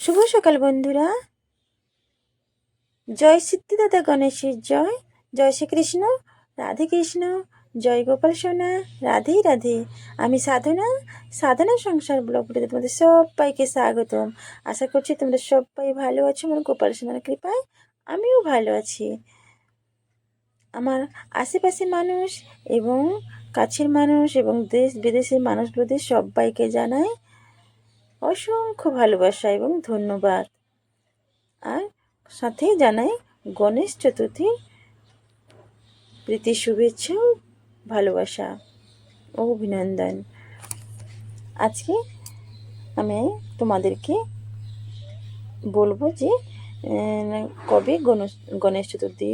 শুভ সকাল বন্ধুরা। জয় সিদ্ধিদাতা গণেশের জয়। জয় শ্রীকৃষ্ণ, রাধে কৃষ্ণ, জয় গোপাল সোনা, রাধে রাধে। আমি সাধনা সাধনা সংসার ব্লগটিতে তোমাদের সবাইকে স্বাগতম। আশা করছি তোমরা সবাই ভালো আছো আমার গোপাল সোনার কৃপায় আমিও ভালো আছি। আমার আশেপাশে মানুষ এবং কাছের মানুষ এবং দেশ বিদেশের মানুষগুলোদের সবাইকে জানাই অসংখ্য ভালোবাসা এবং ধন্যবাদ। আর সাথে জানাই গণেশ চতুর্থী প্রীতি শুভেচ্ছা ভালোবাসা ও অভিনন্দন। আজকে আমি তোমাদেরকে বলব যে কবে গণেশ গণেশ চতুর্থী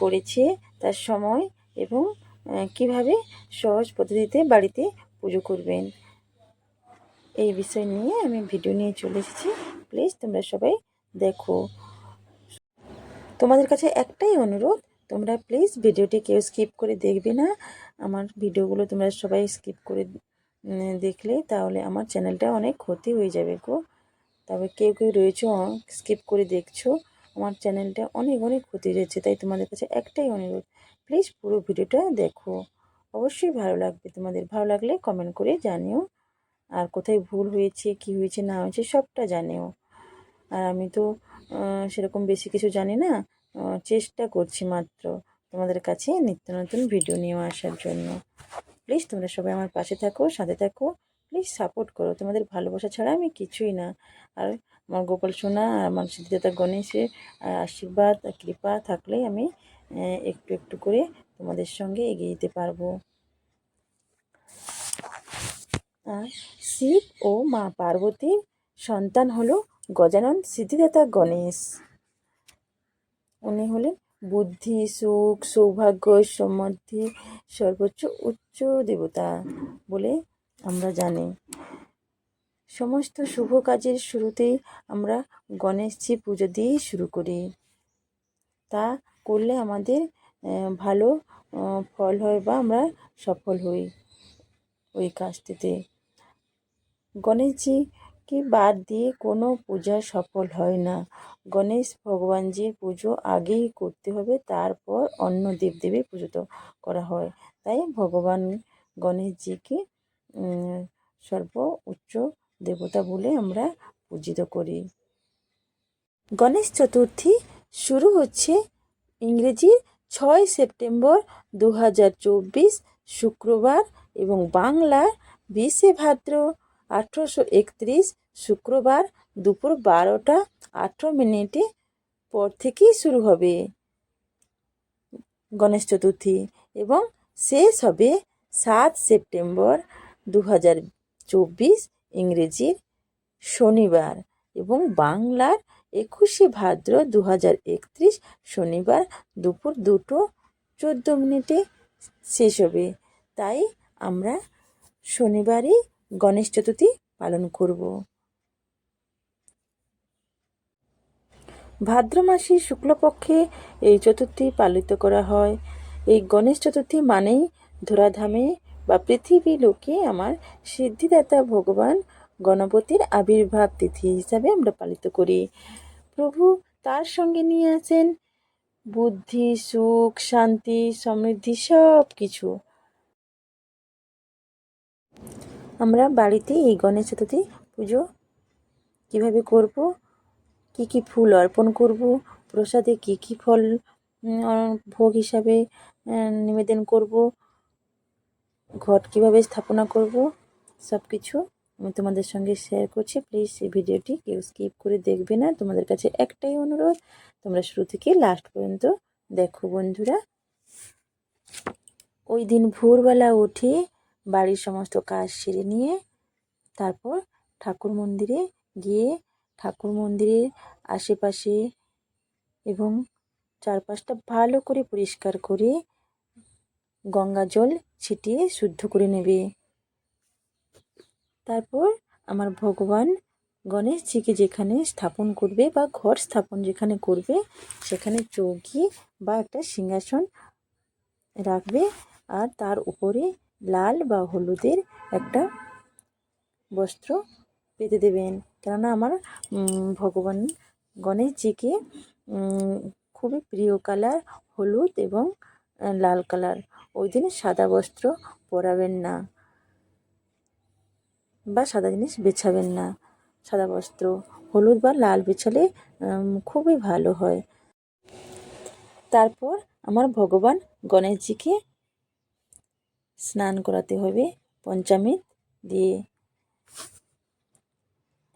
পড়েছে, তার সময় এবং কীভাবে সহজ পদ্ধতিতে বাড়িতে পুজো করবেন। এই বিষয় নিয়ে আমি ভিডিও নিয়ে চলে এসেছি। প্লিজ তোমরা সবাই দেখো। তোমাদের কাছে একটাই অনুরোধ, তোমরা প্লিজ ভিডিওটি কেউ স্কিপ করে দেখবে না। আমার ভিডিওগুলো তোমরা সবাই স্কিপ করে দেখলে তাহলে আমার চ্যানেলটা অনেক ক্ষতি হয়ে যাবে গো। তবে কেউ কেউ রয়েছো স্কিপ করে দেখছ। আমার চ্যানেলটা অনেক অনেক ক্ষতি হয়েছে তাই তোমাদের কাছে একটাই অনুরোধ প্লিজ পুরো ভিডিওটা দেখো। অবশ্যই ভালো লাগবে তোমাদের। ভালো লাগলে কমেন্ট করে জানিও। আর কোথায় ভুল হয়েছে, কি হয়েছে, না হয়েছে, সবটা জানিও আর আমি তো সেরকম বেশি কিছু জানি না। চেষ্টা করছি মাত্র তোমাদের কাছে নিত্য নতুন ভিডিও নিয়ে আসার জন্য। প্লিজ তোমরা সবাই আমার পাশে থাকো, সাথে থাকো। প্লিজ সাপোর্ট করো। তোমাদের ভালোবাসা ছাড়া আমি কিছুই না। আর আমার গোপাল সোনা আর আমার সিদ্ধিদাতা গণেশের আশীর্বাদ কৃপা থাকলেই আমি একটু একটু করে তোমাদের সঙ্গে এগিয়ে যেতে পারব। শিব ও মা পার্বতীর সন্তান হলো গজানন সিদ্ধিদাতা গণেশ। উনি হলেন বুদ্ধি, সুখ, সৌভাগ্য, সমৃদ্ধি, সর্বোচ্চ উচ্চ দেবতা বলে আমরা জানি। সমস্ত শুভ কাজের শুরুতেই আমরা গণেশজি পুজো দিয়েই শুরু করি। তা করলে আমাদের ভালো ফল হয় বা আমরা সফল হই ওই কাজটিতে। গণেশজিকে বাদ দিয়ে কোনো পূজা সফল হয় না। গণেশ ভগবানজির পুজো আগেই করতে হবে, তারপর অন্য দেবদেবীর পুজো তো করা হয়। তাই ভগবান গণেশজিকে সর্ব উচ্চ দেবতা বলে আমরা পূজিত করি। গণেশ চতুর্থী শুরু হচ্ছে ইংরেজির ছয় সেপ্টেম্বর দু হাজার চব্বিশ শুক্রবার এবং বাংলার বিশে ভাদ্র আঠেরোশো একত্রিশ শুক্রবার দুপুর বারোটা আঠেরো মিনিটে পর থেকেই শুরু হবে। গণেশ চতুর্থী এবং শেষ হবে সাত সেপ্টেম্বর দু হাজার চব্বিশ ইংরেজির শনিবার এবং বাংলার একুশে ভাদ্র দু হাজার একত্রিশ শনিবার দুপুর দুটো চোদ্দ মিনিটে শেষ হবে। তাই আমরা শনিবারই গণেশ চতুর্থী পালন করব। ভাদ্র মাসের শুক্লপক্ষে এই চতুর্থী পালিত করা হয়। এই গণেশ চতুর্থী মানেই ধরাধামে বা পৃথিবী লোকে আমার সিদ্ধিদাতা ভগবান গণপতির আবির্ভাব তিথি হিসাবে আমরা পালিত করি। প্রভু তার সঙ্গে নিয়ে আসেন বুদ্ধি, সুখ, শান্তি, সমৃদ্ধি সব কিছু আমরা বাড়িতে এই গণেশ চতুর্থী পুজো কীভাবে করব? কি কি ফুল অর্পণ করব? প্রসাদে কি কি ফল ভোগ হিসাবে নিবেদন করব? ঘট কীভাবে স্থাপনা করব? সব কিছু আমি তোমাদের সঙ্গে শেয়ার করছি। প্লিজ এই ভিডিওটি কেউ স্কিপ করে দেখবে না। তোমাদের কাছে একটাই অনুরোধ, তোমরা শুরু থেকে লাস্ট পর্যন্ত দেখো বন্ধুরা। ওই দিন ভোরবেলা উঠে বাড়ির সমস্ত কাজ সেরে নিয়ে তারপর ঠাকুর মন্দিরে গিয়ে ঠাকুর মন্দিরের আশেপাশে এবং চারপাশটা ভালো করে পরিষ্কার করে গঙ্গা জল ছিটিয়ে শুদ্ধ করে নেবে। তারপর আমার ভগবান গণেশজিকে যেখানে স্থাপন করবে বা ঘর স্থাপন যেখানে করবে, সেখানে চৌকি বা একটা সিংহাসন রাখবে আর তার উপরে লাল বা হলুদের একটা বস্ত্র পেতে দেবেন। কেননা আমার ভগবান গণেশজিকে খুবই প্রিয় কালার হলুদ এবং লাল কালার। ওই দিন সাদা বস্ত্র পরাবেন না বা সাদা জিনিস বেছাবেন না। সাদা বস্ত্র, হলুদ বা লাল বেছালে খুবই ভালো হয়। তারপর আমার ভগবান গণেশজিকে স্নান করাতে হবে, পঞ্চামৃত দিয়ে।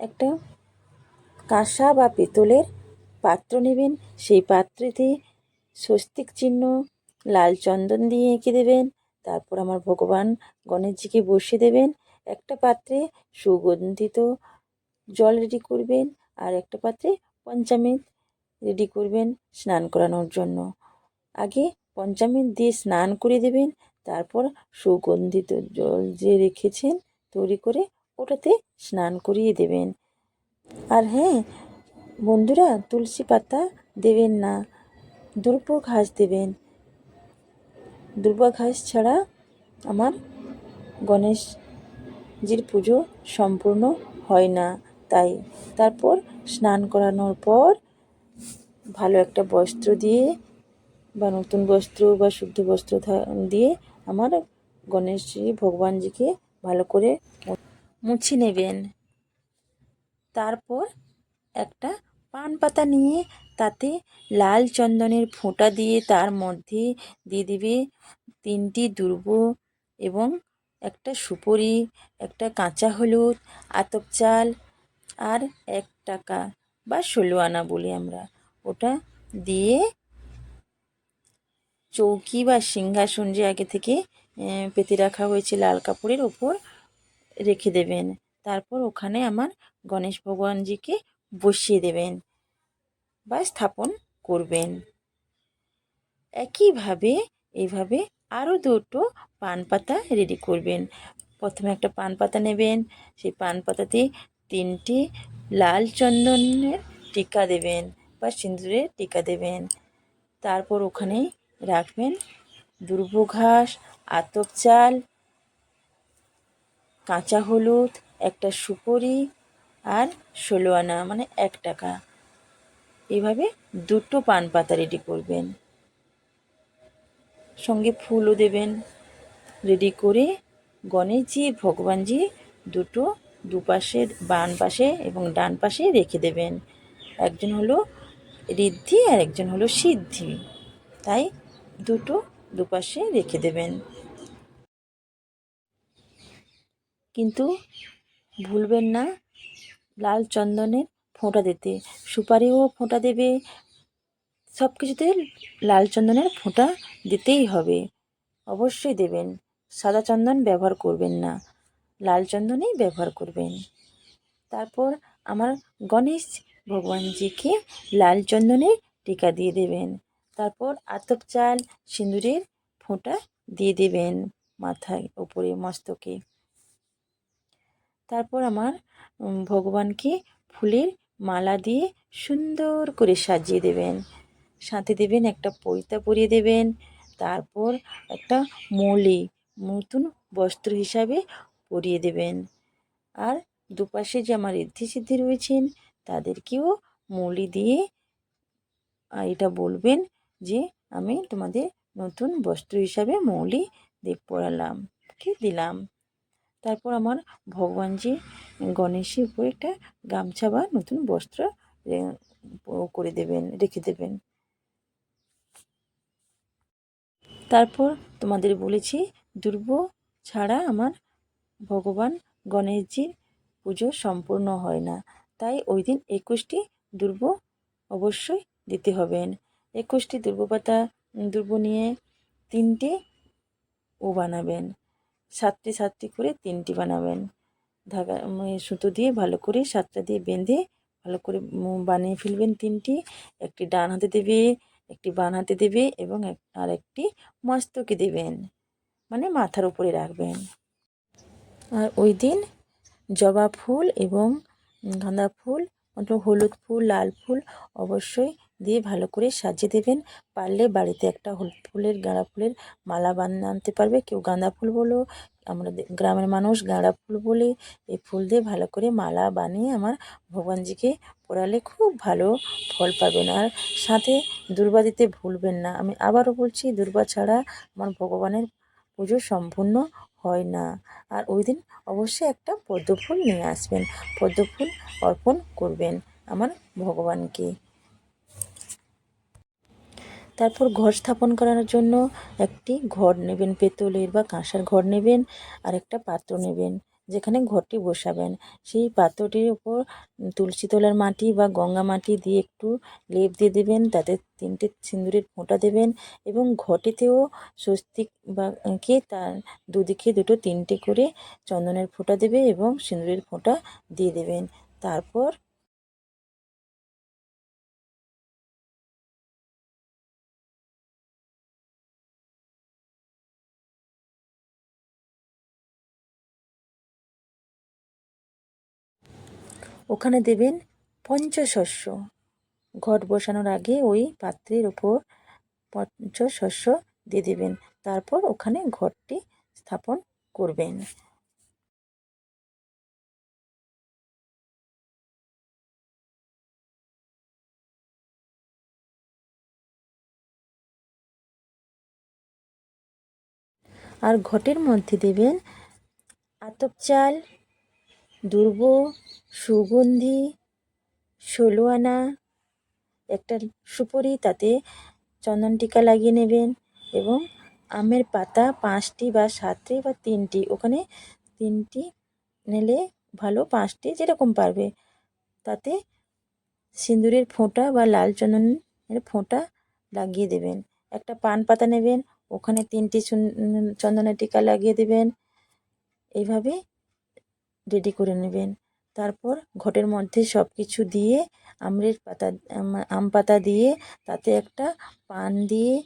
একটা কাঁসা বা পিতলের পাত্র নেবেন, সেই পাত্রেতে স্বস্তিক চিহ্ন, লাল চন্দন দিয়ে এঁকে দেবেন, তারপর আমার ভগবান গণেশজিকে বসিয়ে দেবেন। একটা পাত্রে সুগন্ধিত জল রেডি করবেন আর একটা পাত্রে পঞ্চামৃত রেডি করবেন স্নান করানোর জন্য। আগে পঞ্চামৃত দিয়ে স্নান করে দেবেন তারপর সুগন্ধিত জল যে রেখেছেন তৈরি করে ওটাতে স্নান করিয়ে দেবেন। আর হ্যাঁ বন্ধুরা, তুলসী পাতা দেবেন না দুর্ব ঘাস দেবেন। দুর্বা ঘাস ছাড়া আমার গণেশজির পুজো সম্পূর্ণ হয় না। তাই তারপর স্নান করানোর পর ভালো একটা বস্ত্র দিয়ে বা নতুন বস্ত্র বা শুদ্ধ বস্ত্র দিয়ে আমার গণেশজি, ভগবানজিকে ভালো করে মুছে নেবেন। তারপর একটা পান পাতা নিয়ে তাতে লাল চন্দনের ফোঁটা দিয়ে তার মধ্যে দিয়ে দিবে তিনটি দুর্ব এবং একটা সুপুরি, একটা কাঁচা হলুদ, আতপ চাল আর এক টাকা বা ষোলো আনা বলি আমরা। ওটা দিয়ে চৌকি বা সিংহাসন যে আগে থেকে পেতে রাখা হয়েছে লাল কাপড়ের ওপর, রেখে দেবেন। তারপর ওখানে আমার গণেশ ভগবানজিকে বসিয়ে দেবেন বা স্থাপন করবেন। একইভাবে এইভাবে আরও দুটো পান পাতা রেডি করবেন। প্রথমে একটা পান পাতা নেবেন, সেই পান পাতাতে তিনটি লাল চন্দনের টিকা দেবেন বা সিঁদুরের টিকা দেবেন। তারপর ওখানে রাখবেন। দুর্ব ঘাস, আতপ চাল, কাঁচা হলুদ, একটা সুপুরি আর ষোলো আনা মানে এক টাকা। এভাবে দুটো পান পাতা রেডি করবেন। সঙ্গে ফুলও দেবেন। রেডি করে গণেশজি, ভগবানজি দুটো দুপাশে বাম পাশে এবং ডান পাশে রেখে দেবেন। একজন হলো ঋদ্ধি আর একজন হলো সিদ্ধি। তাই দুটো দুপাশে রেখে দেবেন। কিন্তু ভুলবেন না লাল চন্দনের ফোঁটা দিতে। সুপারিও ফোঁটা দেবে। সব কিছুতে লাল চন্দনের ফোঁটা দিতেই হবে। অবশ্যই দেবেন। সাদা চন্দন ব্যবহার করবেন না। লাল চন্দনেই ব্যবহার করবেন। তারপর আমার গণেশ ভগবানজিকে লাল চন্দনের টিকা দিয়ে দেবেন। তারপর আতপ চাল, সিঁদুরের ফোঁটা দিয়ে দেবেন মাথায়, ওপরে মস্তকে। তারপর আমার ভগবানকে ফুলের মালা দিয়ে সুন্দর করে সাজিয়ে দেবেন। সাথে দেবেন একটা পৈতা পরিয়ে দেবেন। তারপর একটা মলি, নতুন বস্ত্র হিসাবে পরিয়ে দেবেন। আর দুপাশে যে আমার ঋদ্ধি সিদ্ধি রয়েছেন, তাদেরকেও মলি দিয়ে আর এটা বলবেন যে আমি তোমাদের নতুন বস্ত্র হিসাবে মৌলি দিয়ে পরালাম, কি দিলাম? তারপর আমার ভগবানজি গণেশের উপরে একটা গামছা বা নতুন বস্ত্র করে দেবেন, রেখে দেবেন। তারপর তোমাদের বলেছি দুর্ব ছাড়া আমার ভগবান গণেশজির পুজো সম্পূর্ণ হয় না। তাই ওই দিন একুশটি দুর্ব অবশ্যই দিতে হবেন। একুশটি দুর্ব পাতা দুর্ব নিয়ে তিনটি ও বানাবেন। সাতটি সাতটি করে তিনটি বানাবেন। ধাগা সুতো দিয়ে ভালো করে সাতটা দিয়ে বেঁধে ভালো করে বানিয়ে ফেলবেন তিনটি। একটি ডান হাতে দেবে, একটি বান হাতে দেবে এবং আর একটি মস্তকে দেবেন। মানে মাথার উপরে রাখবেন। আর ওই দিন জবা ফুল এবং গাঁদা ফুল হলুদ ফুল, লাল ফুল অবশ্যই দিয়ে ভালো করে সাজিয়ে দেবেন। পারলে বাড়িতে একটা ফুলের গাঁদা ফুলের মালা বানিয়ে আনতে পারবে। কেউ গাঁদা ফুল বলো, আমরা গ্রামের মানুষ গাঁদা ফুল বলে এই ফুল দিয়ে ভালো করে মালা বানিয়ে আমার ভগবানজিকে পরালে খুব ভালো ফল পাবেন। আর সাথে দুর্বা দিতে ভুলবেন না। আমি আবারও বলছি, দুর্বা ছাড়া আমার ভগবানের পুজো সম্পূর্ণ হয় না। আর ওই দিন অবশ্যই একটা পদ্ম ফুল নিয়ে আসবেন। পদ্ম ফুল অর্পণ করবেন আমার ভগবানকে। তারপর ঘর স্থাপন করার জন্য একটি ঘর নেবেন, পেতলের বা কাঁসার ঘর নেবেন আর একটা পাত্র নেবেন যেখানে ঘরটি বসাবেন। সেই পাত্রটির উপর তুলসী তলার মাটি বা গঙ্গা মাটি দিয়ে একটু লেপ দিয়ে দেবেন, তাতে তিনটে সিঁদুরের ফোঁটা দেবেন এবং ঘটিতেও স্বস্তিক বা কে তার দুদিকে দুটো তিনটে করে চন্দনের ফোঁটা দেবে এবং সিঁদুরের ফোঁটা দিয়ে দেবেন। তারপর ওখানে দেবেন পঞ্চশস্য। ঘট বসানোর আগে ওই পাত্রের ওপর পঞ্চশস্য দিয়ে দেবেন। তারপর ওখানে ঘরটি স্থাপন করবেন। আর ঘটের মধ্যে দেবেন আতপ চাল দুর্ব, সুগন্ধি ষোলো আনা একটা সুপুরি, তাতে চন্দন টিকা লাগিয়ে নেবেন এবং আমের পাতা পাঁচটি বা সাতটি বা তিনটি, ওখানে তিনটি নিলে ভালো পাঁচটি যেরকম পারবে। তাতে সিঁদুরের ফোঁটা বা লাল চন্দনের ফোঁটা লাগিয়ে দেবেন। একটা পান পাতা নেবেন, ওখানে তিনটি চুন- চন্দনের টিকা লাগিয়ে দেবেন। এইভাবে রেডি করে নেবেন। তারপর ঘটের মধ্যে সব কিছু দিয়ে আমের পাতা, আম- আম পাতা দিয়ে তাতে একটা পান দিয়ে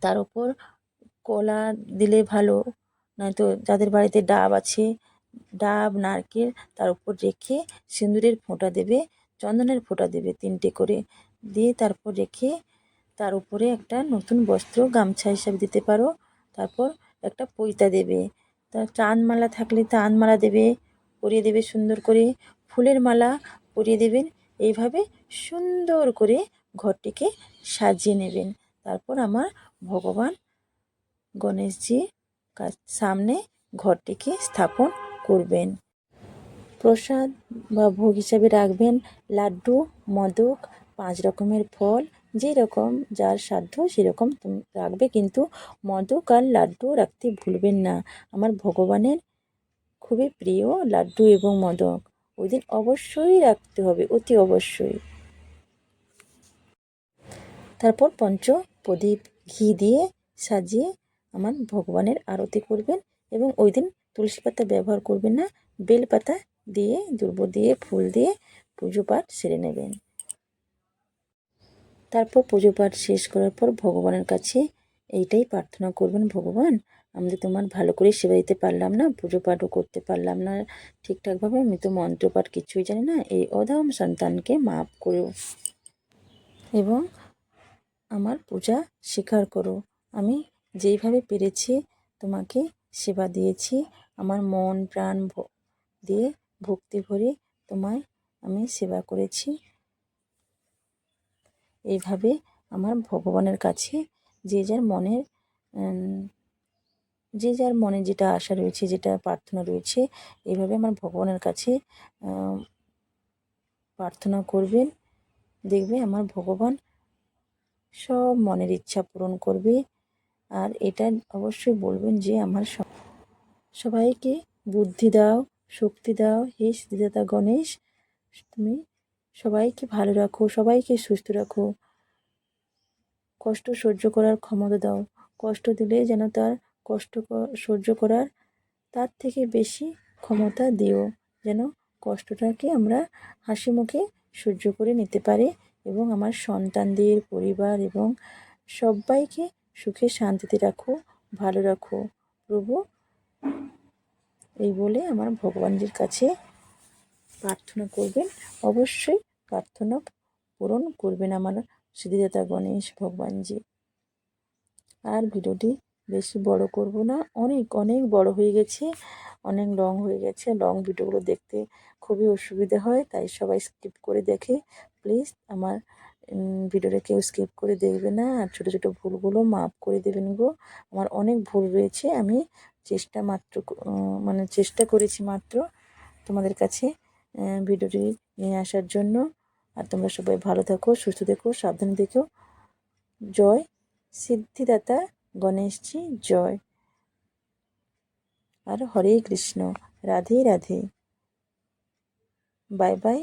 তার উপর কলা দিলে ভালো। নয়তো যাদের বাড়িতে ডাব আছে, ডাব, নারকেল তার উপর রেখে সিঁদুরের ফোঁটা দেবে, চন্দনের ফোঁটা দেবে তিনটে করে। দিয়ে তারপর রেখে তার উপরে একটা নতুন বস্ত্র গামছা হিসাবে দিতে পারো। তারপর একটা পৈতা দেবে। তার চাঁদমালা থাকলে চাঁদ মালা দেবে, পরিয়ে দেবে সুন্দর করে, ফুলের মালা পরিয়ে দেবেন। এইভাবে সুন্দর করে ঘরটিকে সাজিয়ে নেবেন। তারপর আমার ভগবান গণেশজি সামনে ঘরটিকে স্থাপন করবেন। প্রসাদ বা ভোগ হিসাবে রাখবেন, লাড্ডু, মোদক, পাঁচ রকমের ফল যেরকম যার সাধ্য সেরকম তুমি রাখবে, কিন্তু মোদক আর লাড্ডু রাখতে ভুলবেন না। আমার ভগবানের খুবই প্রিয় লাড্ডু এবং মোদক। ওই দিন অবশ্যই রাখতে হবে, অতি অবশ্যই। তারপর পঞ্চ প্রদীপ ঘি দিয়ে সাজিয়ে আমার ভগবানের আরতি করবেন এবং ওই দিন তুলসী পাতা ব্যবহার করবেন না, বেল পাতা দিয়ে, দুর্ব দিয়ে, ফুল দিয়ে পুজো পাঠ সেরে নেবেন। তারপর পুজো পাঠ শেষ করার পর ভগবানের কাছে এইটাই প্রার্থনা করবেন, ভগবান, আমি তো তোমার ভালো করে সেবা দিতে পারলাম না, পুজো পাঠও করতে পারলাম না, ঠিকঠাকভাবে আমি তো মন্ত্রপাঠ কিছুই জানি না, এই অধাম সন্তানকে মাফ করো এবং আমার পূজা স্বীকার করো। আমি যেইভাবে পেরেছি তোমাকে সেবা দিয়েছি, আমার মন, প্রাণ দিয়ে ভক্তি ভরে তোমায় আমি সেবা করেছি। এইভাবে আমার ভগবানের কাছে যে যার মনের যে যার মনে যেটা আশা রয়েছে, যেটা প্রার্থনা রয়েছে, এইভাবে আমার ভগবানের কাছে প্রার্থনা করবেন। দেখবে আমার ভগবান সব মনের ইচ্ছা পূরণ করবে। আর এটা অবশ্যই বলবেন যে আমার সবাইকে বুদ্ধি দাও, শক্তি দাও। হে সিদ্ধিদাতা গণেশ, তুমি সবাইকে ভালো রাখো, সবাইকে সুস্থ রাখো। কষ্ট সহ্য করার ক্ষমতা দাও। কষ্ট দিলে যেন তার কষ্ট সহ্য করার তার থেকে বেশি ক্ষমতা দিও। যেন কষ্টটাকে আমরা হাসি মুখে সহ্য করে নিতে পারি এবং আমার সন্তানদের, পরিবার এবং সবাইকে সুখে শান্তিতে রাখো, ভালো রাখো। প্রভু, এই বলে আমার ভগবানজির কাছে প্রার্থনা করবেন। অবশ্যই প্রার্থনা পূরণ করবেন আমার সিদ্ধিদাতা গণেশ ভগবানজি। আর ভিডিওটি বেশি বড় করব না, অনেক অনেক বড় হয়ে গেছে, অনেক লং হয়ে গেছে। লং ভিডিওগুলো দেখতে খুবই অসুবিধা হয়, তাই সবাই স্কিপ করে দেখে প্লিজ আমার ভিডিওটা কেউ স্কিপ করে দেখবে না। আর ছোটো ছোটো ভুলগুলো মাফ করে দেবেন গো। আমার অনেক ভুল রয়েছে, আমি চেষ্টা মাত্র মানে চেষ্টা করেছি মাত্র তোমাদের কাছে ভিডিওটি নিয়ে আসার জন্য। আর তোমরা সবাই ভালো থাকো, সুস্থ থেকো, সাবধানে দেখো জয় সিদ্ধিদাতা গণেশজি, জয়। আর হরে কৃষ্ণ, রাধে রাধে। Bye bye.